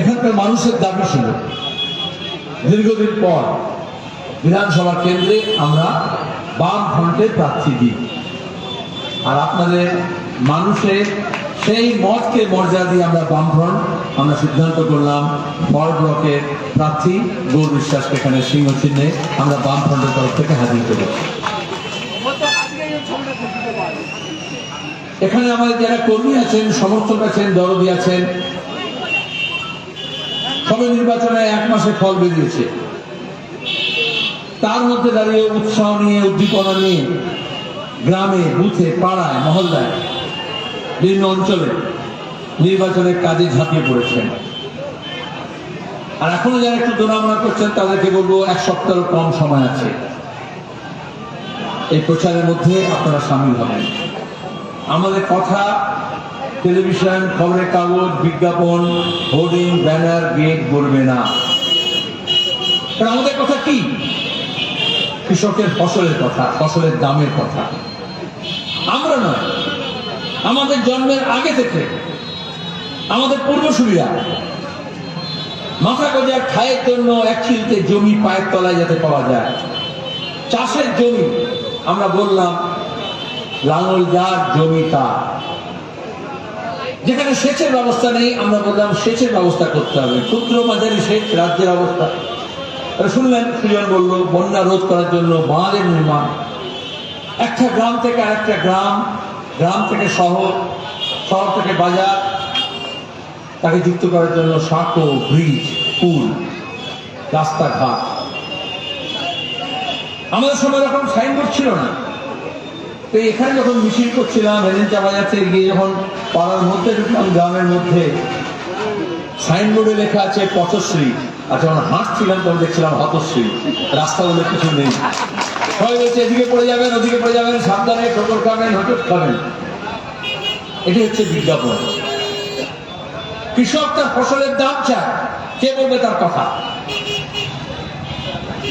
এখানকার মানুষের দাবি ছিল, দীর্ঘদিন পর বিধানসভা কেন্দ্রে আমরা বাম ফ্রন্টের প্রার্থী দিই। আর আপনাদের মানুষের সেই মতকে মর্যাদা দিয়ে আমরা বামফ্রন্ট আমরা সিদ্ধান্ত করলাম ফল ব্লকের প্রার্থী গৌর বিশ্বাসকে এখানে সিংহ চিহ্নে আমরা বাম ফ্রন্টের তরফ থেকে হাজির করেছি। এখানে আমাদের যারা কর্মী আছেন, সমর্থক আছেন, দরদি আছেন সবে নির্বাচনে এক মাসে ফল বেরিয়েছে। তার মধ্যে দাঁড়িয়ে উৎসাহ নিয়ে, উদ্দীপনা নিয়ে গ্রামে, বুথে, পাড়ায়, মহল্লায়, বিভিন্ন অঞ্চলে নির্বাচনের কাজে ঝাঁপিয়ে পড়েছেন। আর এখনও যারা একটু দোনামনা করছেন, তাদেরকে বলব এক সপ্তাহের কম সময় আছে। এই প্রচারের মধ্যে আপনারা সামিল হবেন। আমাদের কথা টেলিভিশন, খবরের কাগজ, বিজ্ঞাপন, হোর্ডিং, ব্যানার, গেট বলবে না। আমাদের কথা কি? কৃষকের ফসলের কথা, ফসলের দামের কথা। আমরা নয়, আমাদের জন্মের আগে থেকে আমাদের পূর্বসূরীরা মাথা গজার খায়ের জন্য এক চিলতে জমি পায়ের তলায় যাতে পাওয়া যায়। চাষের জমি, আমরা বললাম, লাঙল যার জমি তার। যেখানে সেচের ব্যবস্থা নেই, আমরা বললাম সেচের ব্যবস্থা করতে হবে। ক্ষুদ্র মাঝারি সেচ রাজ্যের অবস্থা। শুনলেন, সুজন বলল, বন্যা রোধ করার জন্য বাঁধের নির্মাণ। একটা গ্রাম থেকে আরেকটা গ্রাম গ্রাম থেকে শহর শহর থেকে বাজার, তাকে যুক্ত করার জন্য সাঁকো, ব্রিজ, পুল, রাস্তাঘাট। আমাদের সময় এরকম সাইনবোর্ড ছিল না। তো এখানে যখন মিছিল করছিলাম হেলেঞ্চা বাজাতে গিয়ে যখন পাড়ার মধ্যে ঢুকলাম, গ্রামের মধ্যে, সাইনবোর্ডে লেখা আছে পথশ্রী। আর যখন হাঁটছিলাম, তখন দেখছিলাম হতশ্রী। রাস্তাগুলো কিছু নেই। সবাই বলছে, এদিকে পড়ে যাবেন, ওদিকে পড়ে যাবেন, সাবধানে ঠোকর খাবেন হটট খাবেন। এটি হচ্ছে বিজ্ঞাপন। কৃষক তার ফসলের দাম চায়। কে বলবে তার কথা?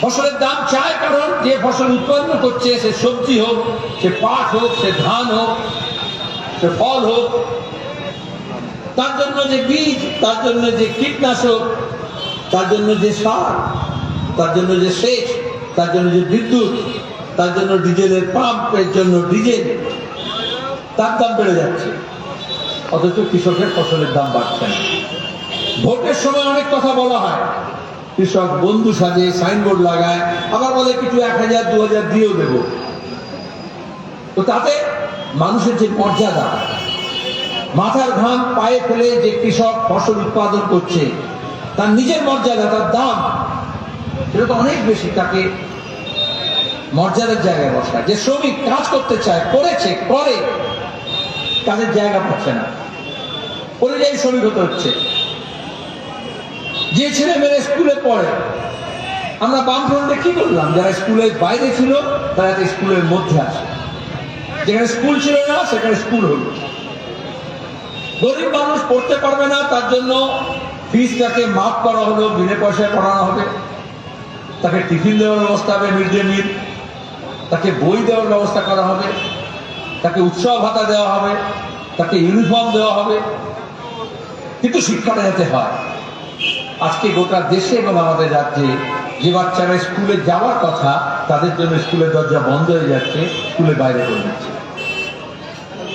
ফসলের দাম চায় কারণ যে ফসল উৎপন্ন করছে, সে সবজি হোক, সে পাট হোক, সে ধান হোক, সে ফল হোক, তার জন্য যে বীজ, তার জন্য যে কীটনাশক, তার জন্য যে সার, তার জন্য যে সেচ, তার জন্য যে বিদ্যুৎ, তার জন্য ডিজেলের পাম্পের জন্য ডিজেল, তার দাম বেড়ে যাচ্ছে। অথচ কৃষকের ফসলের দাম বাড়ছে না। ভোটের সময় অনেক কথা বলা হয়। কৃষক বন্ধু সাজে সাইনবোর্ড লাগায়, আবার বলে কিছু এক হাজার, দু হাজার দিয়েও দেবো। তো তাতে মানুষের যে মর্যাদা, মাথার ঘাম পায়ে ফেলে যে কৃষক ফসল উৎপাদন করছে, তার নিজের মর্যাদা, তার দাম, সেটা তো অনেক বেশি, তাকে মর্যাদার জায়গায় বসায় যে শ্রমিক কাজ করতে চায়, করেছে, করে, তাদের জায়গা পাচ্ছে না। পরিযায়ী শ্রমিক হতে হচ্ছে। যে ছেলে মেয়ে স্কুলে পড়ে, আমরা বামফ্রন্টে কি করলাম? যারা স্কুলের বাইরে ছিল, তারা স্কুলের মধ্যে আসে যেখানে স্কুল ছিল না, সেখানে স্কুল হলো। গরিব মানুষ পড়তে পারবে না, তার জন্য ফিসটাকে মাফ করা হলো, বিনা পয়সায় পড়ানো হবে। তাকে টিফিন দেওয়ার ব্যবস্থা হবে মিড ডে মিল তাকে বই দেওয়ার ব্যবস্থা করা হবে। তাকে উৎসাহ ভাতা দেওয়া হবে। তাকে ইউনিফর্ম দেওয়া হবে। কিন্তু শিক্ষাটা যাতে হয়। আজকে গোটা দেশে এবং আমাদের রাজ্যে যে বাচ্চারা স্কুলে যাওয়ার কথা, তাদের জন্য স্কুলের দরজা বন্ধ হয়ে যাচ্ছে স্কুলে বাইরে করে দিচ্ছে।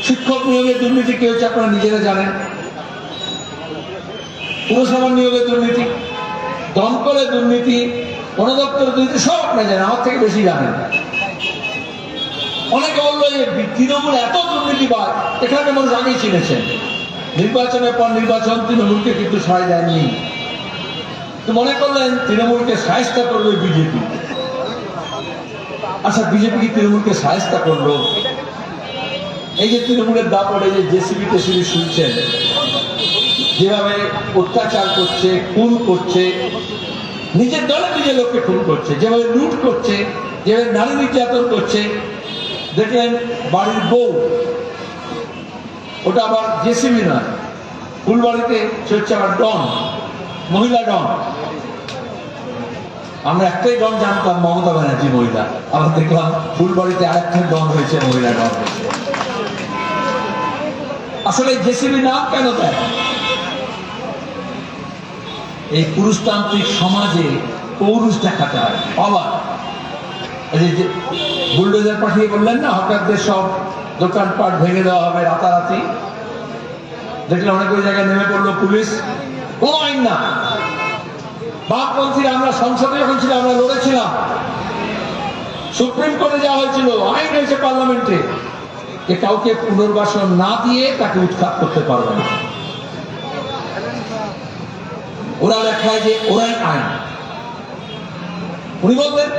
শিক্ষক নিয়োগে দুর্নীতি কি হচ্ছে আপনারা নিজেরা জানেন? পুরসভার নিয়োগে দুর্নীতি দমকলে দুর্নীতি বনদপ্তর দুর্নীতি, সব আপনারা জানেন, আমার থেকে বেশি জানেন। অনেকে বলল যে তৃণমূল এত দুর্নীতিবাদ এখানে মানুষ আগেই চিনেছেন। নির্বাচনের পর নির্বাচন, তৃণমূলকে কিন্তু সায় দেয়নি। মনে করলেন তৃণমূলকে সায়স্তা করবে বিজেপি? আচ্ছা বিজেপি কি তৃণমূলকে সায়স্তা করল? এই যে তৃণমূলের দাপড়ে যে জেসিবি টেসিবি শুনছেন, যেভাবে অত্যাচার করছে, খুন করছে, নিজের দলে নিজের লোককে খুন করছে, যেভাবে লুট করছে, যেভাবে নারী নির্যাতন করছে, দেখলেন বাড়ির বউ, ওটা আবার জেসিবি নয়, ফুলবাড়িতে সে হচ্ছে আবার ডন, মহিলা ডন। আমরা একটাই ডন জানতাম মমতা ব্যানার্জি মহিলা। আবার দেখলাম ফুলবাড়িতে আরেকটা ডন হয়েছে, মহিলা হয়েছে। আসলে জেসিবি নাম কেন দেয়? এই পুরুষতান্ত্রিক সমাজে পৌরুষ দেখাতে হয়। অবাক বুলডোজার পাঠিয়ে বললেন না হকারদের সব দোকানপাট ভেঙে দেওয়া হবে রাতারাতি। দেখলে অনেক ওই জায়গায় নেমে পড়ল পুলিশ। কোনো আইন না। বামপন্থীরা আমরা সংসদে যখন ছিলাম আমরা লড়েছিলাম। সুপ্রিম কোর্টে যাওয়া হয়েছিল, আইন হয়েছে পার্লামেন্টে। যে কাউকে পুনর্বাসন না দিয়ে তাকে উৎখাত করতে পারবে না। ওরা দেখায় যে ওরাই আইন। উনি বললেন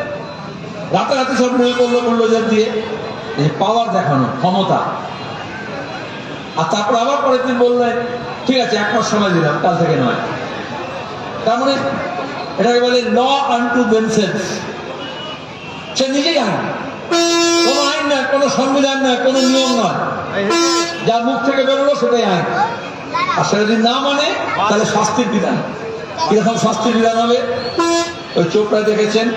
রাতারাতি সব নিয়ে করল বুল্ডোজার দিয়ে, এই পাওয়ার দেখানো, ক্ষমতা। আর তারপর আবার পরের দিন বললেন, ঠিক আছে, এক মাস সময় দিলাম, কাল থেকে নয়। তার মানে এটাকে বলে ল আনটু দেমসেলস সে নিজেই আইন কোনো আইন নয়, কোনো সংবিধান নয়, কোনো নিয়ম নয়। যা মুখ থেকে বেরোলো সেটাই আইন। আর সেটা যদি না মানে তাহলে শাস্তির বিধান। কীরকম শাস্তির বিধান হবে? ওই চোপড়া দেখেছেন?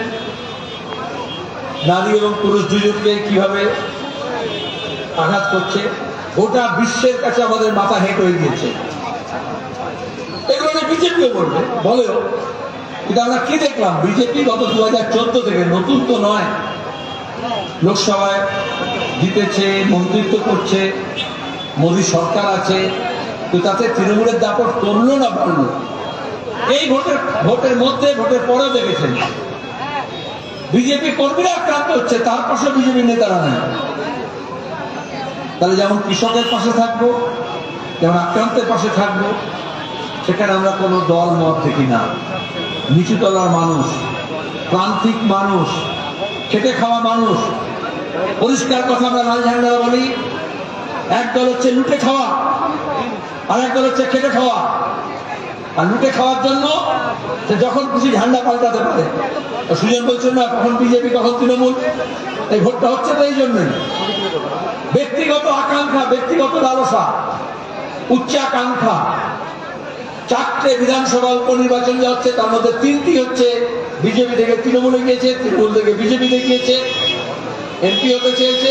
নারী এবং পুরুষ দুজনকে কীভাবে আঘাত করছে? গোটা বিশ্বের কাছে আমাদের মাথা হেঁট হয়ে গিয়েছে। এগুলো বিজেপিও বলবে, বলেও। কিন্তু আমরা কি দেখলাম? বিজেপি গত দু চোদ্দ থেকে নতুন তো নয়। লোকসভায় জিতেছে, মন্ত্রিত্ব করছে, মোদী সরকার আছে, তো তাতে তৃণমূলের দাপট কমলো না বাড়লো? এই ভোটের ভোটের মধ্যে, ভোটের পরেও দেখেছেন। বিজেপি কর্মীরা আক্রান্ত হচ্ছে, তার পাশে বিজেপি নেতারা নেই। তাহলে যেমন কৃষকের পাশে থাকব, যেমন আক্রান্তের পাশে থাকব, সেখানে আমরা কোনো দল মত দেখি না। নিচু তলার মানুষ, প্রান্তিক মানুষ, খেটে খাওয়া মানুষ। পরিষ্কার কথা আমরা লাল ঝান্ডা বলি। একদল হচ্ছে লুটে খাওয়া আর এক দল হচ্ছে খেটে খাওয়া। আর লুটে খাওয়ার জন্য সে যখন খুশি ঝান্ডা পাল্টাতে পারে। সুজন বলছেন না কখন বিজেপি কখন তৃণমূল। এই ভোটটা হচ্ছে তো এই জন্যই। ব্যক্তিগত আকাঙ্ক্ষা, ব্যক্তিগত লালসা, উচ্চাকাঙ্ক্ষা। চারটে বিধানসভা উপনির্বাচন যা হচ্ছে তার মধ্যে তিনটি হচ্ছে বিজেপি থেকে তৃণমূলে গিয়েছে তৃণমূল থেকে বিজেপিতে গিয়েছে এমপি হতে চেয়েছে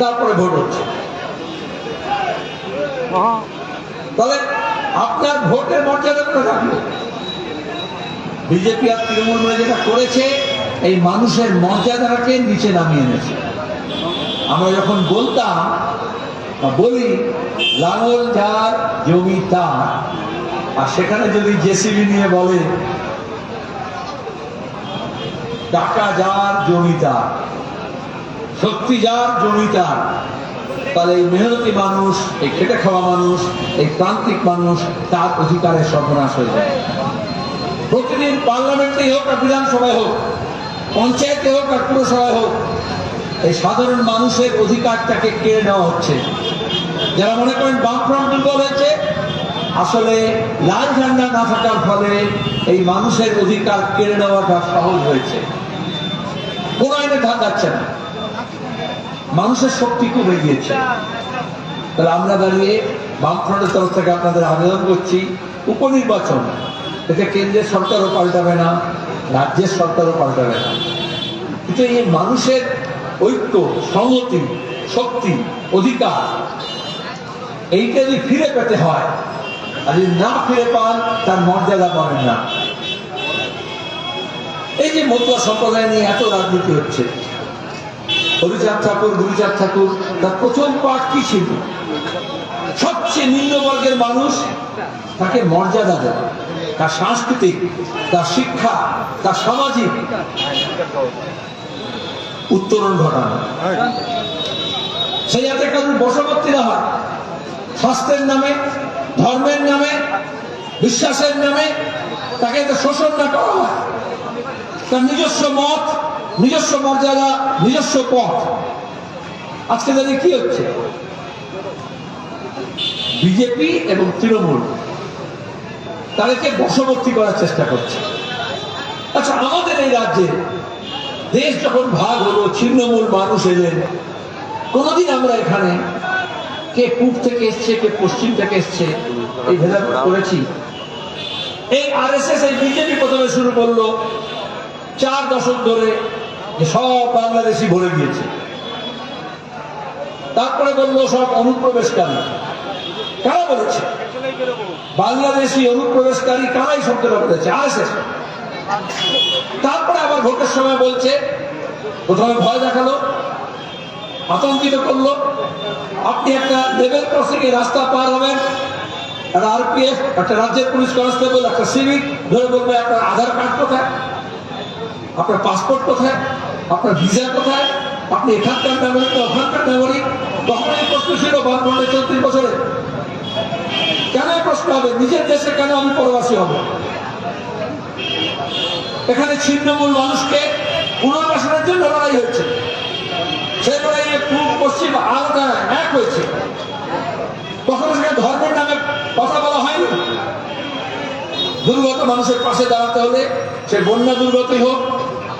তারপরে ভোট হচ্ছে। তাহলে আপনার ভোটের মর্যাদা করে রাখল বিজেপি আর তৃণমূল মিলে যেটা করেছে এই মানুষের মর্যাদাটাকে নিচে নামিয়ে এনেছে। আমরা যখন বলতাম বলি লাঙল যার জমি তার আর সেখানে যদি জেসিবি নিয়ে বলে, টাকা যার, জমি তার, শক্তি যার, জমি তার, তাহলে এই মেহনতি মানুষ, এই খেটে খাওয়া মানুষ, এই প্রান্তিক মানুষ, তার অধিকারের সর্বনাশ হয়ে যায়। প্রতিদিন পার্লামেন্টে হোক আর বিধানসভায় হোক, পঞ্চায়েতে হোক আর পুরসভায় হোক, এই সাধারণ মানুষের অধিকারটাকে কেড়ে নেওয়া হচ্ছে। যারা মনে করেন বামফ্রন্ট দুর্বল হয়েছে আসলে লাল ঝান্ডা না থাকার ফলে এই মানুষের অধিকার কেড়ে নেওয়াটা সহজ হয়েছে। কোন আইনে ধার যাচ্ছে না। মানুষের শক্তি কমে গিয়েছে। তাহলে আমরা দাঁড়িয়ে বামফ্রন্টের তরফ থেকে আপনাদের আবেদন করছি, উপনির্বাচন। এতে কেন্দ্রের সরকারও পাল্টাবে না, রাজ্যের সরকারও পাল্টাবে না। কিন্তু এই মানুষের ঐক্য, সংহতি, শক্তি, অধিকার, এইটা যদি ফিরে পেতে হয় আর যদি না ফিরে পান তার মর্যাদা পাবেন না। এই যে মতুয়া সম্প্রদায় নিয়ে এত রাজনীতি হচ্ছে। হরিচাঁদ ঠাকুর গুরুচাঁদ ঠাকুর তার প্রথম পাঠ কি ছিল? সবচেয়ে নিম্নবর্গের মানুষ তাকে মর্যাদা দেয়। তার সাংস্কৃতিক তার শিক্ষা তার সামাজিক উত্তরণ ঘটানো। সেই যাতে কারোর বশবর্তী না হয়। স্বাস্থ্যের নামে ধর্মের নামে, বিশ্বাসের নামে তাকে শোষণ না করা হয়। তার নিজস্ব মত, নিজস্ব মর্যাদা, নিজস্ব পথ। আজকে তাদের কি হচ্ছে? বিজেপি এবং তৃণমূল তাদেরকে বশবর্তী করার চেষ্টা করছে। আচ্ছা আমাদের এই রাজ্যে দেশ যখন ভাগ হলো, ছিন্নমূল মানুষ এলেন, কোনোদিন আমরা এখানে কে পূব থেকে এসছে, কে পশ্চিম থেকে এসছে, এই ভেদাভেদ করেছি। এই আর এস এস এই বিজেপি প্রথমে শুরু করল চার দশক ধরে সব বাংলাদেশি ভরে গিয়েছে। তারপরে বলল সব অনুপ্রবেশকারী। কারা বলেছে? বাংলাদেশি অনুপ্রবেশকারী কারাই শব্দটা বলেছে আরএসএস তারপরে আবার ভোটের সময় বলছে, প্রথমে ভয় দেখাল আতঙ্কিত করল। আপনি একটা ক্রসিং এ রাস্তা পার হবেন। একটা আরপিএফ একটা রাজ্যের পুলিশ কনস্টেবল, একটা সিভিক, ধরে বলবে আপনার আধার কার্ড কোথায়? আপনার পাসপোর্ট কোথায়? আপনার ভিসা কোথায়? আপনি এখানকার নাগরিক না ওখানকার নাগরিক তখন এই প্রশ্ন ছিল বাংলাদেশ চৌত্রিশ বছরে। কেন প্রশ্ন হবে? নিজের দেশে কেন আমি প্রবাসী হব? এখানে ছিন্নমূল মানুষকে পুনর্বাসনের জন্য লড়াই হয়েছে সেই লড়াইয়ে পূর্ব, পশ্চিম আলাদা এক হয়েছে। কখনো সেখানে ধর্মের নামে কথা বলা হয়নি। দুর্গত মানুষের পাশে দাঁড়াতে হলে সে বন্যা দুর্গতই হোক,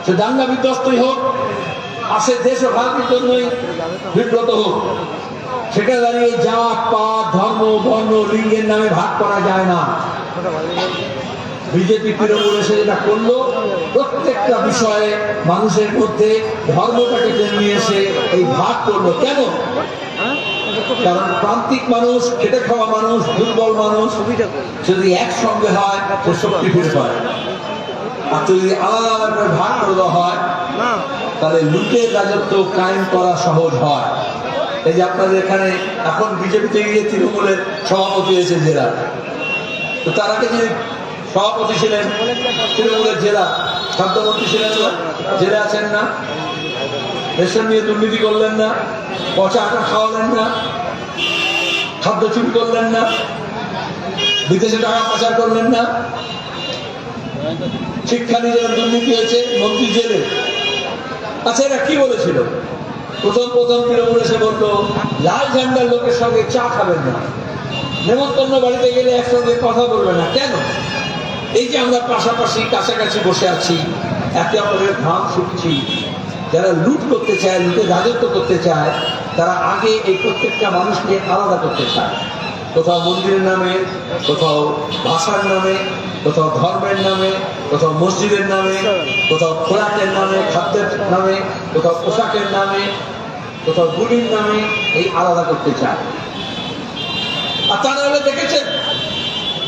সে দাঙ্গা বিধ্বস্তই হোক, আর সে দেশ ও ভারতের জন্যই বিব্রত হোক। সেটা দাঁড়িয়ে জাত, পাত, ধর্ম, বর্ণ, লিঙ্গের নামে ভাগ করা যায় না। বিজেপি তৃণমূল এসে যেটা করল প্রত্যেকটা বিষয়ে মানুষের মধ্যে ধর্মটাকে নিয়ে এসে এই ভাগ করল। কেন? কারণ প্রান্তিক মানুষ, খেটে খাওয়া মানুষ, দুর্বল মানুষ যদি একসঙ্গে হয় সে শক্তি ফিরে পায়। আর যদি আলাদা আলাদা ভাগ করে দেওয়া হয়, তাহলে লুটের রাজত্ব কায়েম করা সহজ হয়। এই যে আপনাদের এখানে এখন বিজেপিতে গিয়ে তৃণমূলের সভাপতি হয়েছে জেলা। তো তার আগে যে সভাপতি ছিলেন তৃণমূলের জেলা, খাদ্যমন্ত্রী ছিলেন জেলে আছেন না? রেশন নিয়ে দুর্নীতি করলেন না পচা আটা খাওয়ালেন না, খাদ্য চুরি করলেন না, বিদেশে টাকা পাচার করলেন না। শিক্ষা যেন দুর্নীতি হয়েছে, মন্ত্রী জেলে। আচ্ছা এরা কি বলেছিল? প্রথম প্রথম তৃণমূল এসে বলল, লাল ঝান্ডার লোকের সঙ্গে চা খাবেন না। নেমন্তন্ন বাড়িতে গেলে একসঙ্গে কথা বলবে না। কেন? এই যে আমরা পাশাপাশি কাছাকাছি বসে আছি, একে অপরের ধান শুকছি যারা লুট করতে চায়, লুটে রাজত্ব করতে চায়, তারা আগে এই প্রত্যেকটা মানুষকে আলাদা করতে চায়। কোথাও মন্দিরের নামে, কোথাও ভাষার নামে, কোথাও ধর্মের নামে, কোথাও মসজিদের নামে, কোথাও খোরাকের নামে, খাদ্যের নামে, কোথাও পোশাকের নামে, কোথাও গুলির নামে এই আলাদা করতে চায়। আর তা নাহলে দেখেছেন,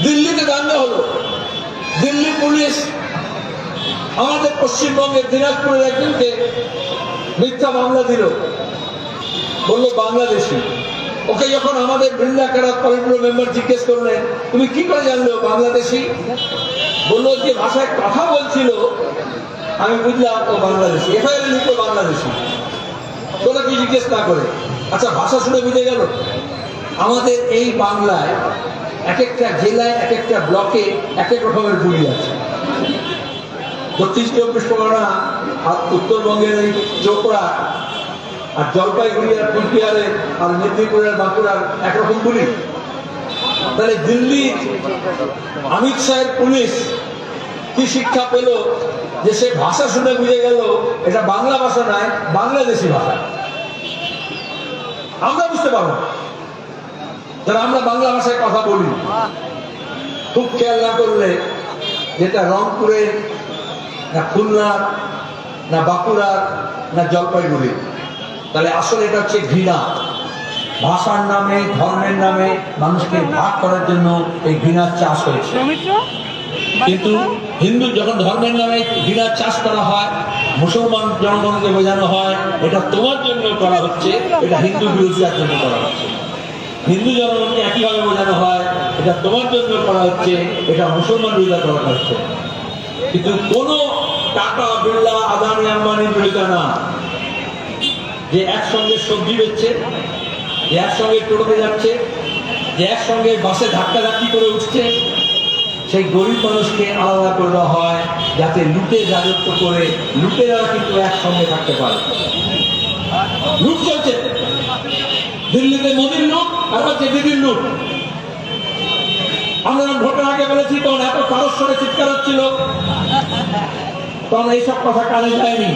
দিল্লিতে দাঙ্গা হলো। পুলিশ আমাদের পশ্চিমবঙ্গের দিনাজপুরের একজনকে মিথ্যা মামলা দিল। বলল, বাংলাদেশি। ওকে যখন আমাদের বৃন্দা কেরাত পলিটুরো মেম্বার জিজ্ঞেস করলেন, তুমি কি করে জানলে বাংলাদেশি? বলল, যে ভাষায় কথা বলছিল, আমি বুঝলাম ও বাংলাদেশি। এফআইআর লিখলো বাংলাদেশি। তোরা কি জিজ্ঞেস না করে? আচ্ছা ভাষা শুনে বুঝে গেল, আমাদের এই বাংলায় এক একটা জেলায় এক একটা ব্লকে এক এক রকমের গুলি আছে। দক্ষিণ চব্বিশ পরগনা, আর উত্তরবঙ্গের এই চোপড়া, আর জলপাইগুড়ি আর কুচবিহারে, আর মেদিনীপুরের বাঁকুড়ার একরকম গুলি তাহলে দিল্লি, অমিত শাহের পুলিশ কি শিক্ষা পেল যে সে ভাষা শুনে বুঝে গেল, এটা বাংলা ভাষা নয়, বাংলাদেশি ভাষা আমরা বুঝতে পারব। যারা আমরা বাংলা ভাষায় কথা বলি, খুব খেয়াল না করলে যেটা রংপুরের না খুলনার না বাঁকুড়ার না জলপাইগুড়ি তাহলে আসলে এটা হচ্ছে ঘৃণা। ভাষার নামে ধর্মের নামে মানুষকে ভাগ করার জন্য এই ঘৃণার চাষ হয়েছে। কিন্তু হিন্দু যখন ধর্মের নামে ঘৃণার চাষ করা হয় মুসলমান জনগণকে বোঝানো হয় এটা তোমার জন্য করা হচ্ছে এটা হিন্দু বিরোধীদের জন্য করা হচ্ছে। হিন্দু জনগণকে একইভাবে বোঝানো হয় এটা তোমার জন্য করা হচ্ছে, এটা মুসলমান বিরোধিতা করা হচ্ছে। কিন্তু কোনো টাকা বিড়লা আদানি, আম্বানি বিরোধিতা না। যে একসঙ্গে সবজি বেচছে, যে একসঙ্গে টোটোতে যাচ্ছে, যে একসঙ্গে বাসে ধাক্কা ধাক্কি করে উঠছে, সেই গরিব মানুষকে আলাদা করে দেওয়া হয়, যাতে লুটে রাজত্ব করে লুটেরা কিন্তু একসঙ্গে থাকতে পারে। লুট চলছে। দিল্লিতে মোদির লুট, আর হচ্ছে দিদির লুট। ভোটের আগে বলেছি, তখন এত চিৎকার হচ্ছিল। তখন এইসব কথা কানে যায়নি।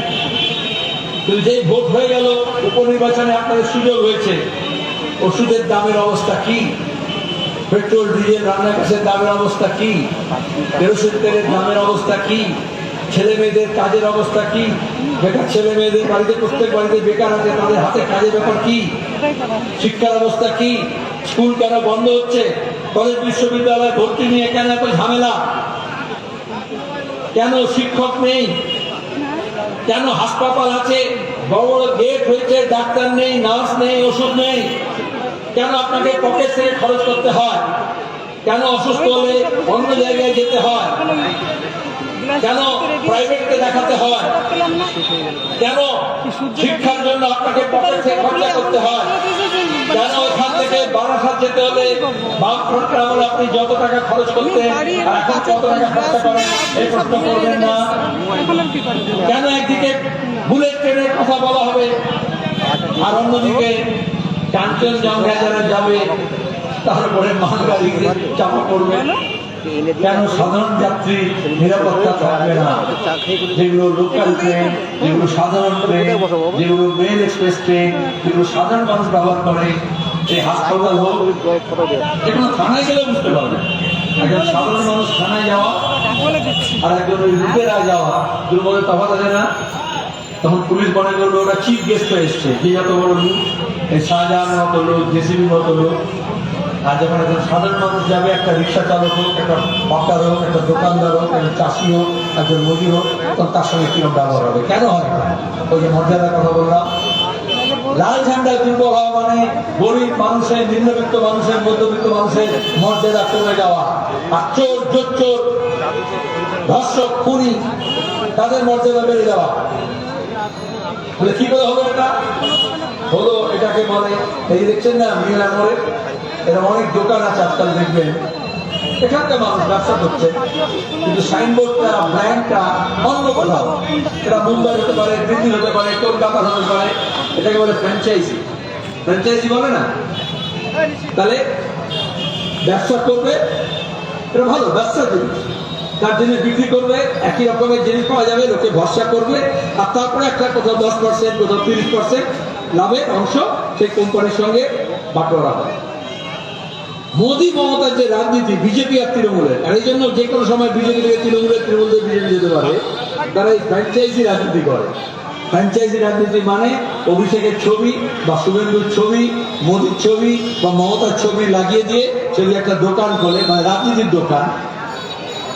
ভোট হয়ে গেল, উপনির্বাচনে আপনাদের সুযোগ হয়েছে। ওষুধের দামের অবস্থা কি? পেট্রোল, ডিজেল রান্না গ্যাসের দামের অবস্থা কি? কেরোসিন তেলের দামের অবস্থা কি? ছেলে মেয়েদের কাজের অবস্থা কি? বেকার ছেলে মেয়েদের বাড়িতে, প্রত্যেক বাড়িতে বেকার আছে, তাদের হাতে কাজের ব্যাপার কি? শিক্ষার অবস্থা কি? স্কুল কেন বন্ধ হচ্ছে? কলেজ বিশ্ববিদ্যালয় ভর্তি নিয়ে কেন এত ঝামেলা? কেন শিক্ষক নেই? কেন হাসপাতাল আছে? বড় বড় গেট হয়েছে, ডাক্তার নেই নার্স নেই, ওষুধ নেই। কেন আপনাকে পকেট থেকে খরচ করতে হয়? কেন অসুস্থ হলে অন্য জায়গায় যেতে হয়? কেন প্রাইভেটকে দেখাতে হয়? কেন শিক্ষার জন্য আপনাকে পকেট খরচা করতে হয়? কেন এখান থেকে বারাসাত যেতে হলে বামফ্রন্টের আমলে আপনি যত টাকা খরচ করতেন আর এখন কত টাকা খরচা করেন এই প্রশ্ন করবেন না। কেন একদিকে বুলেট ট্রেনের কথা বলা হবে আর অন্যদিকে কাঞ্চনজঙ্ঘা যারা যাবে তারপরে মালগাড়িতে চাপা পড়বে। কেন সাধারণ যাত্রী নিরাপত্তা থাকবে না? যেগুলো লোকাল ট্রেন যেগুলো সাধারণ ট্রেন যেগুলো মেল এক্সপ্রেস ট্রেন যেগুলো সাধারণ মানুষ ব্যবহার করে এই হাসপাতাল হোক যেগুলো থানায় গেলে বুঝতে পারবে। একজন সাধারণ মানুষ থানায় যাওয়া আর একজন ওই লুটেরা যাওয়া দুটো মধ্যে তফাৎ আছে না? তখন পুলিশ মনে করবে ওরা চিফ গেস্ট হয়ে এসছে। যে যত বড় লোক এই শাহজাহানের মতো লোক জেসিবির মতো লোক আর যখন একজন সাধারণ মানুষ যাবে, একটা রিক্সা চালক হোক, একটা হকার হোক, একটা দোকানদার হোক একটা চাষি হোক, একজন মজুর হোক, তখন তার সঙ্গে কীরকম ব্যবহার হবে? কেন হয়? ওই যে মর্যাদার কথা বললাম। লাল ঝান্ডা দুর্বল হওয়া মানে গরিব মানুষের, নিম্নবিত্ত মানুষের, মধ্যবিত্ত মানুষের মর্যাদা কমে যাওয়া। আর চোর, জোচ্চোর, ধর্ষক, খুনি, তাদের মর্যাদা বেড়ে যাওয়া। কি করে হলো এটা? হলো এটাকে বলে, এই দেখছেন না মোড়ে এরকম অনেক দোকান আছে আজকাল দেখবেন। এখানকার মানুষ ব্যবসা করছে, কিন্তু সাইনবোর্ডটা, ব্র্যান্ডটা অন্য কোথাও। এটা মুম্বাই হতে পারে, দিল্লি হতে পারে, কলকাতা হতে পারে, এটাকে বলে ফ্র্যাঞ্চাইজি ফ্র্যাঞ্চাইজি বলে না? তাহলে ব্যবসা করবে এটা ভালো, ব্যবসা জিনিস তার জিনিস বিক্রি করবে, একই রকমের জিনিস পাওয়া যাবে, লোকে ভরসা করবে, আর তারপরে একটা কোথাও দশ পার্সেন্ট কোথাও তিরিশ পার্সেন্ট লাভের অংশ সেই কোম্পানির সঙ্গে বাটোয়ারা হয়। মোদী মমতার যে রাজনীতি বিজেপি আর তৃণমূলের। আর এই জন্য যে কোনো সময় বিজেপি থেকে তৃণমূলের তৃণমূল থেকে বিজেপি যেতে পারে। তারা এই ফ্র্যাঞ্চাইজি রাজনীতি করে। ফ্র্যাঞ্চাইজি রাজনীতি মানে অভিষেকের ছবি বা শুভেন্দুর ছবি, মোদীর ছবি বা মমতার ছবি লাগিয়ে দিয়ে সেগুলি একটা দোকান খোলে মানে রাজনীতির দোকান।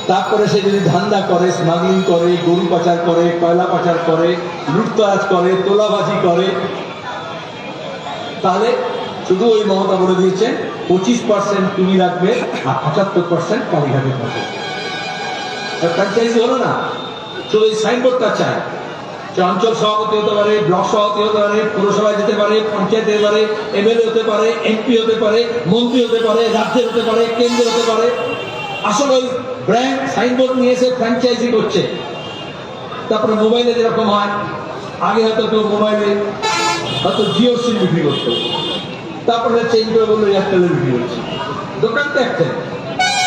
তারপরে সে যদি ধান্দা করে স্মাগলিং করে, গরু পাচার করে, কয়লা পাচার করে, লুটতরাজ করে, তোলাবাজি করে, তাহলে শুধু ওই মমতা বলে দিয়েছেন পঁচিশ পার্সেন্ট তুমি রাখবে আর পঁচাত্তর পার্সেন্ট কালীঘাটের পাশে ফ্র্যাঞ্চাইজি হলো না। শুধু এই সাইনবোর্ডটা চায়। অঞ্চল সভাপতি হতে পারে, ব্লক সভাপতি হতে পারে, পুরসভায় যেতে পারে, পঞ্চায়েত হতে পারে, এমএলএ হতে পারে, এমপি হতে পারে, মন্ত্রী হতে পারে রাজ্যের হতে পারে কেন্দ্রের হতে পারে, আসলে ওই ব্র্যান্ড সাইনবোর্ড নিয়ে এসে ফ্র্যাঞ্চাইজি করছে। তারপরে মোবাইলে যেরকম হয়, আগে হয়তো কেউ মোবাইলে হয়তো জিও সিম বিক্রি করতো। তারপরে চেঞ্জ করে বলল এয়ারটেলের বিক্রি হচ্ছে। দোকান তো একটাই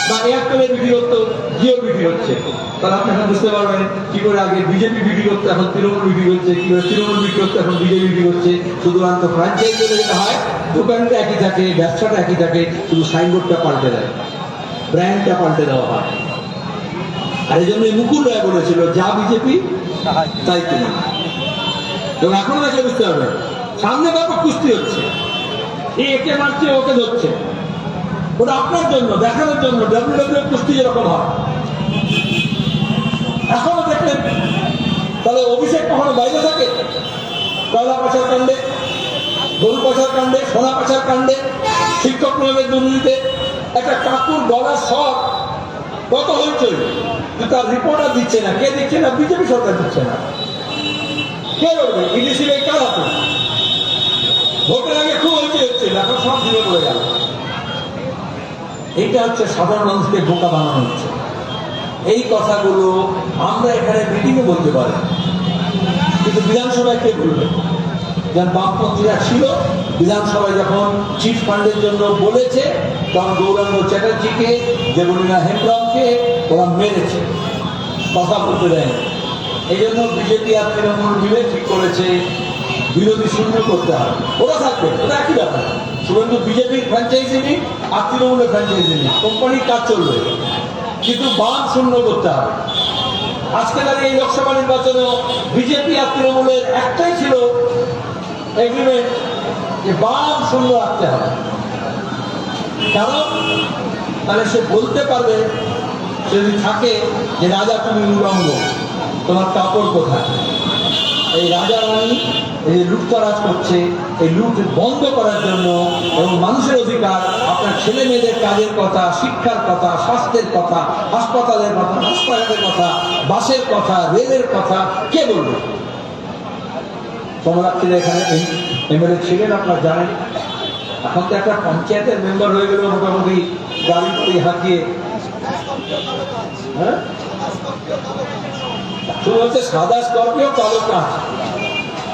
বা এয়ারটেলের বিক্রি করতো জিও বিক্রি হচ্ছে। তাহলে আপনি এখন বুঝতে পারবেন কি করে আগে বিজেপি বিক্রি করতে, এখন তৃণমূল বিক্রি করছে কি করে তৃণমূল বিক্রি করতে, এখন বিজেপি বিক্রি করছে শুধুমাত্র ফ্র্যাঞ্চাইজ হলে যেটা হয়, দোকানটা একই থাকে, ব্যবসাটা একই থাকে, শুধু সাইনবোর্ডটা পাল্টে দেয়। ব্র্যান্ডটা পাল্টে দেওয়া হয়। আর এই জন্য মুকুল রায় বলেছিল, যা বিজেপি তাই তিনি এবং এখন দেখে বুঝতে হবে, সামনে ব্যাপক কুস্তি হচ্ছে। একে মারছে ওকে ধরছে? ওটা আপনার জন্য, দেখানোর জন্য ডাব্লিউ কুস্তি যেরকম হয়। এখনও দেখলেন? তাহলে অভিষেক কখনো বাইরে থাকে? কয়লা পাচার কাণ্ডে, গরু পাচার কাণ্ডে, সোনা পাচার কাণ্ডে, শিক্ষক নিয়মের দুর্নীতিতে একটা কাকুর ডলার শখ কত হয়েছিল তার রিপোর্ট আর দিচ্ছে না। কে দিচ্ছে না? বিজেপি সরকার দিচ্ছে না। কে বলবে? ইডিসি এই কার হাতে ভোটের এইটা হচ্ছে সাধারণ মানুষকে বোকা বানানো হচ্ছে। এই কথাগুলো আমরা এখানে মিটিংয়ে বলতে পারি। কিন্তু বিধানসভায় কে বলবে? যেমন বামপন্থীরা ছিল, বিধানসভায় যখন চিট ফান্ডের জন্য বলেছে, তখন গৌরাঙ্গ চ্যাটার্জিকে, দেবলীনা হেমব্রমকে ওরা মেরেছে। কথা বলতে দেয় এই জন্য বিজেপি আর তৃণমূল মিলে ঠিক করেছে বিরোধী শূন্য করতে হবে। ওরা থাকবে, ওরা একই ব্যাপার। শুভেন্দু বিজেপির ফ্র্যাঞ্চাইজি নিক আর তৃণমূলের ফ্র্যাঞ্চাইজি নিক কোম্পানির কাজ চলবে। কিন্তু বাম শূন্য করতে হবে। আজকে দাঁড়িয়ে এই লোকসভা নির্বাচনেও বিজেপি আর তৃণমূলের একটাই ছিল এগ্রিমেন্ট যে বাম শূন্য রাখতে হবে। কারণ তাহলে সে বলতে পারবে, সে যদি থাকে যে রাজা তুমি উলঙ্গ, তোমার কাপড় কোথায়? এই রাজা রানী এই লুটতরাজ করছে, এই লুট বন্ধ করার জন্য এবং মানুষের অধিকার, আপনার ছেলে মেয়েদের কাজের কথা, শিক্ষার কথা, স্বাস্থ্যের কথা, হাসপাতালের কথা হাসপাতালের কথা, বাসের কথা, রেলের কথা, কে বলবে? কমলাক্ষীরা এখানে এমএলএ ছিলেন, আপনারা জানেন। এখন তো একটা পঞ্চায়েতের মেম্বার হয়ে গেল, মোটামুটি গাড়ি হাঁকিয়ে। হ্যাঁ? শুধু হচ্ছে সাদা স্কর্পিও, কালো কাঁচ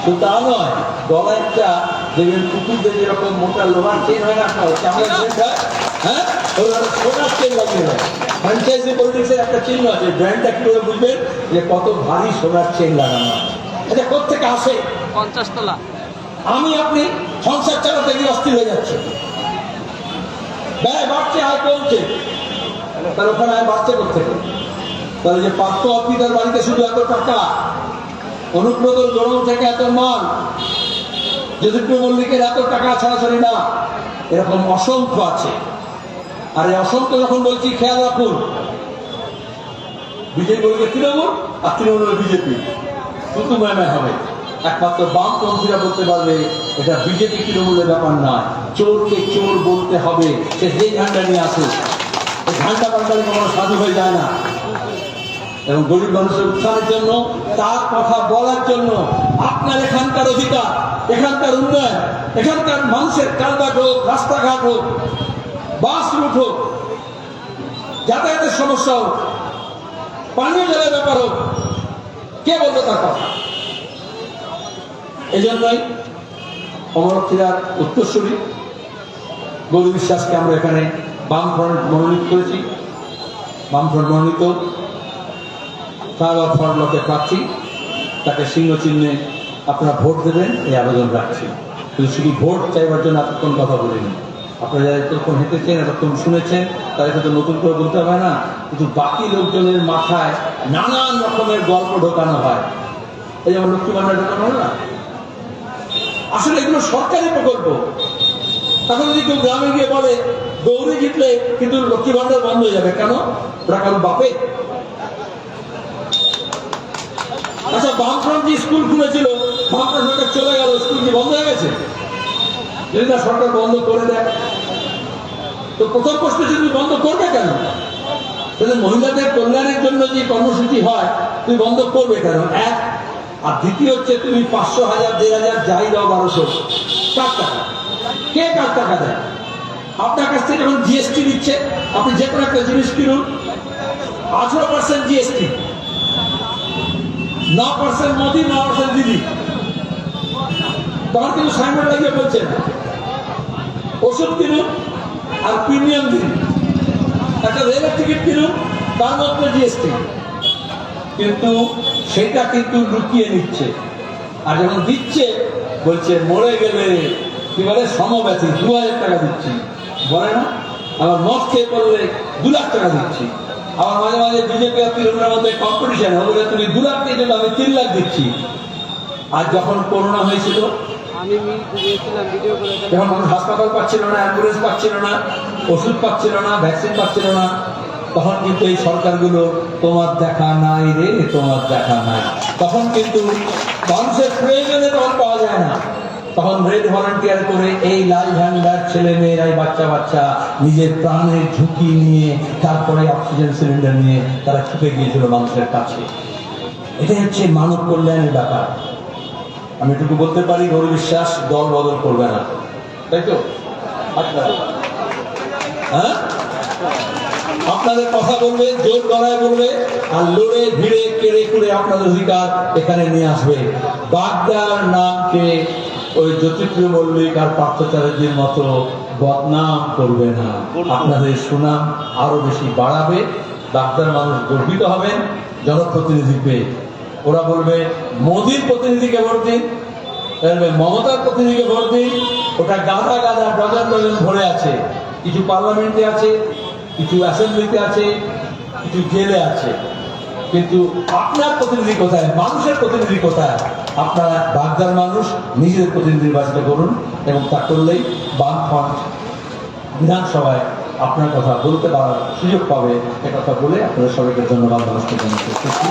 শুধু তা নয় গলায় একটা দেখবেন কুকুরদের যেরকম মোটা লোহার চেন হয় না চামড়ার চেন হয়। হ্যাঁ? একটা সোনার চেন লাগিয়ে দেয়। ফ্র্যাঞ্চাইজি পলিটিক্সের একটা চিহ্ন আছে ব্র্যান্ডটা কি করে বুঝবেন? যে কত ভারী সোনার চেন লাগানো এটা কোথেকে আসে? পঞ্চাশ তলা। আমি আপনি সংসার চালাতে গিয়ে অস্থির হয়ে যাচ্ছে। ব্যয় বাড়ছে আয় কমছে। তাহলে ওখানে আয় বাড়ছে কোথেকে তাহলে যে পার্থ অর্পিতার বাড়িতে শুধু এত টাকা অনুব্রত গরম থেকে এত মাল যদুপ্র মল্লিকের এত টাকা ছাড়াছাড়ি না, এরকম অসংখ্য আছে। আর এই অসংখ্য যখন বলছি, খেয়াল রাখুন, বিজেপি বলবে তৃণমূল আর তৃণমূল বিজেপি। শুধু হবে। একমাত্র বামপন্থীরা বলতে পারবে, এটা বিজেপি তৃণমূলের ব্যাপার নয়। চোরকে চোর বলতে হবে। সে যে ঝান্ডা নিয়ে এই ঝান্ডা পাল্টালে কখনো সাধু হয়ে যায় না। এবং গরিব মানুষের উত্থানের জন্য, তার কথা বলার জন্য আপনার এখানকার অধিকার, এখানকার উন্নয়ন, এখানকার মানুষের কালবাট হোক, রাস্তাঘাট হোক, বাস রুট হোক, যাতায়াতের সমস্যা হোক, পানীয় জলের ব্যাপার হোক, কে বলবে তার কথা? এই জন্যই অমরক্ষীরার উত্তরসূরি, গৌরী বিশ্বাসকে আমরা এখানে বামফ্রন্ট মনোনীত করেছি। বামফ্রন্ট মনোনীত সারা ফরলকে প্রার্থী তাকে সিংহ চিহ্নে আপনারা ভোট দেবেন, এই আবেদন রাখছি। কিন্তু শুধু ভোট চাইবার জন্য এতক্ষণ কথা বলিনি আপনারা যারা এতক্ষণ হেঁটেছেন এতক্ষণ শুনেছেন তাদেরকে তো নতুন করে বলতে হবে, না? কিন্তু বাকি লোকজনের মাথায় নানান রকমের গল্প ঢোকানো হয়। এই যেমন লক্ষ্মী ভান্ডার ঢোকানো হয় না? আসলে এগুলো সরকারি প্রকল্প। এখন যদি কেউ গ্রামে গিয়ে বলে, গৌরী জিতলে কিন্তু লক্ষ্মী ভান্ডার বন্ধ হয়ে যাবে। কেন? ওরা কারণ বাপে? আচ্ছা বামফ্রন্ট যে স্কুল খুলেছিল বামফ্রন্ট সরকার চলে গেল, স্কুল কি বন্ধ হয়ে গেছে? যদি না সরকার বন্ধ করে দেয়, তো প্রথম প্রশ্ন তুমি বন্ধ করবে কেন? তাহলে মহিলাদের কল্যাণের জন্য যে কর্মসূচি হয় তুমি বন্ধ করবে কেন? এক, আর দ্বিতীয় হচ্ছে, তুমি পাঁচশো হাজার, দেড় হাজার, যাই দাও বারোশো, কার টাকা? কে কার টাকা দেয়? আপনার কাছ থেকে যখন জিএসটি দিচ্ছে আপনি যে কোনো একটা জিনিস কিনুন, আঠেরো পার্সেন্ট জিএসটি ন পার্সেন্ট মোদি ন পার্সেন্ট দিদি। তখন কিন্তু সাইনবোর্ড লাগিয়ে বলছে না ওষুধ কিনুন আর প্রিমিয়াম দিন। একটা রেলের টিকিট কিনুন, তার মধ্যে জিএসটি। কিন্তু সেটা কিন্তু লুকিয়ে নিচ্ছে। আর যখন দিচ্ছে, বলছে, মরে গেলে কি বলে সমব্যথী দু টাকা দিচ্ছি। বলে না, আবার মদ খেয়ে পড়লে দু লাখ টাকা দিচ্ছি। আবার মাঝে মাঝে বিজেপি আর তৃণমূলের মধ্যে কম্পিটিশন হবে তুমি দু লাখ দিয়ে আমি তিন লাখ দিচ্ছি। আর যখন করোনা হয়েছিল। যখন মানুষ হাসপাতাল পাচ্ছিল না অ্যাম্বুলেন্স পাচ্ছিল না ওষুধ পাচ্ছিল না ভ্যাকসিন পাচ্ছিল না তখন কিন্তু এই সরকারগুলো তোমার দেখা নাই রে তোমার দেখা নাই। তখন কিন্তু মানুষের প্রয়োজনে তখন পাওয়া যায় না। তখন রেড ভলান্টিয়ার করে এই লাল ঝান্ডার ছেলে মেয়েরাই বাচ্চা বাচ্চা নিজের প্রাণের ঝুঁকি নিয়ে, তারপরে অক্সিজেন সিলিন্ডার নিয়ে তারা ছুটে গিয়েছিল মানুষের কাছে। এটাই হচ্ছে মানব কল্যাণের ব্যাপার। আমি এটুকু বলতে পারি, গরু বিশ্বাস, দল বদল করবে না। তাই তো? আচ্ছা। হ্যাঁ? আপনাদের কথা বলবে, জোর গলায় বলবে, আর লড়ে, ভিড়ে, কেড়ে করে আপনাদের অধিকার এখানে নিয়ে আসবে। বাগদার নামকে ওই জ্যোতিপ্রিয় মল্লিক আর পার্থ চ্যাটার্জির মতো বদনাম করবে না। আপনাদের সুনাম আরও বেশি বাড়াবে বাগদার মানুষ গর্বিত হবেন জনপ্রতিনিধি পেয়ে ওরা বলবে মোদির প্রতিনিধিকে ভোট দিন। মমতার প্রতিনিধিকে ভোট দিন। ওটা গাদা গাদা ডজন ডজন ভরে আছে। কিছু পার্লামেন্টে আছে কিছু অ্যাসেম্বলিতে আছে কিছু জেলে আছে। কিন্তু আপনার প্রতিনিধি কোথায়? মানুষের প্রতিনিধি কোথায়? আপনারা বাগদার মানুষ, নিজেদের প্রতিনিধি নির্বাচিত করুন এবং তা করলেই বামফ্রন্ট বিধানসভায় আপনার কথা বলতে পারার সুযোগ পাবে। এ কথা বলে আপনাদের সবাইকে ধন্যবাদ, নমস্কার জানাতে